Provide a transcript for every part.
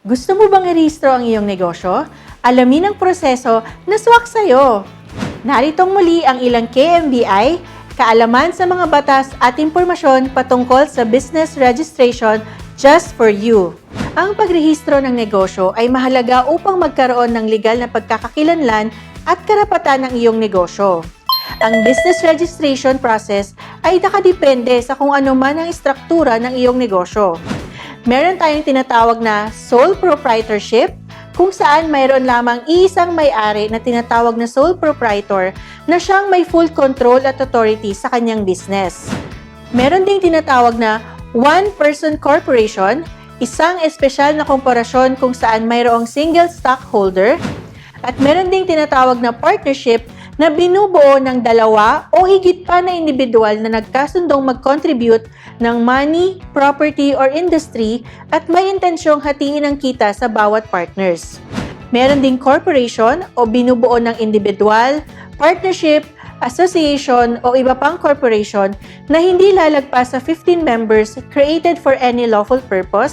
Gusto mo bang irehistro ang iyong negosyo? Alamin ang proseso na swak sa'yo. Naritong muli ang ilang KMBI, kaalaman sa mga batas at impormasyon patungkol sa business registration just for you. Ang pagrehistro ng negosyo ay mahalaga upang magkaroon ng legal na pagkakakilanlan at karapatan ng iyong negosyo. Ang business registration process ay nakadepende sa kung ano man ang istruktura ng iyong negosyo. Meron tayong tinatawag na sole proprietorship, kung saan mayroon lamang iisang may-ari na tinatawag na sole proprietor na siyang may full control at authority sa kanyang business. Meron ding tinatawag na one-person corporation, isang espesyal na korporasyon kung saan mayroong single stockholder, at meron ding tinatawag na partnership na binubuo ng dalawa o higit pa na individual na nagkasundong mag-contribute ng money, property, or industry at may intensyong hatiin ang kita sa bawat partners. Meron ding corporation o binubuo ng individual, partnership, association o iba pang corporation na hindi lalagpas sa 15 members created for any lawful purpose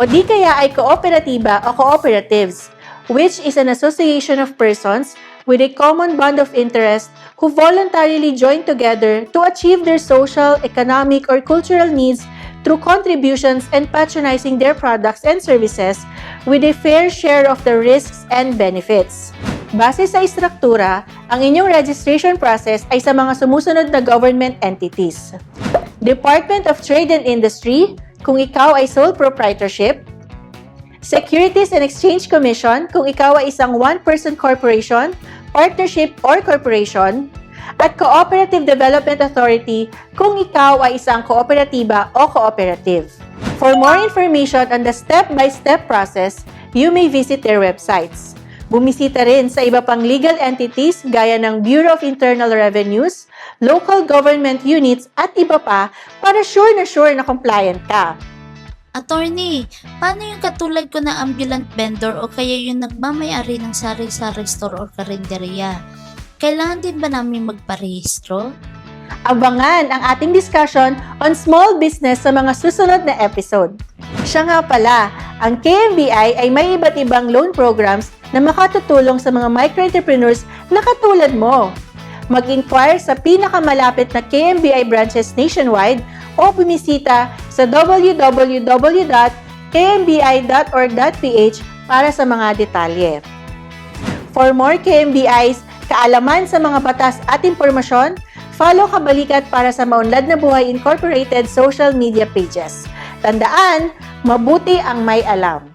o di kaya ay kooperatiba o cooperatives which is an association of persons with a common bond of interest who voluntarily join together to achieve their social, economic, or cultural needs through contributions and patronizing their products and services with a fair share of the risks and benefits. Base sa istruktura, ang inyong registration process ay sa mga sumusunod na government entities. Department of Trade and Industry, kung ikaw ay sole proprietorship, Securities and Exchange Commission kung ikaw ay isang one-person corporation, partnership, or corporation, at Cooperative Development Authority kung ikaw ay isang kooperatiba o cooperative. For more information on the step-by-step process, you may visit their websites. Bumisita rin sa iba pang legal entities gaya ng Bureau of Internal Revenues, local government units at iba pa para sure na sure na compliant ka. Attorney, paano yung katulad ko na ambulant vendor o kaya yung nagmamayari ng sari-sari store or karinderya? Kailangan din ba namin magparehistro? Abangan ang ating discussion on small business sa mga susunod na episode. Siya nga pala, ang KMBI ay may iba't ibang loan programs na makatutulong sa mga micro-entrepreneurs na katulad mo. Mag-inquire sa pinakamalapit na KMBI branches nationwide o bumisita sa www.kmbi.org.ph para sa mga detalye. For more KMBIs, kaalaman sa mga batas at impormasyon, follow Kabalikat para sa Maunlad na Buhay Incorporated social media pages. Tandaan, mabuti ang may alam.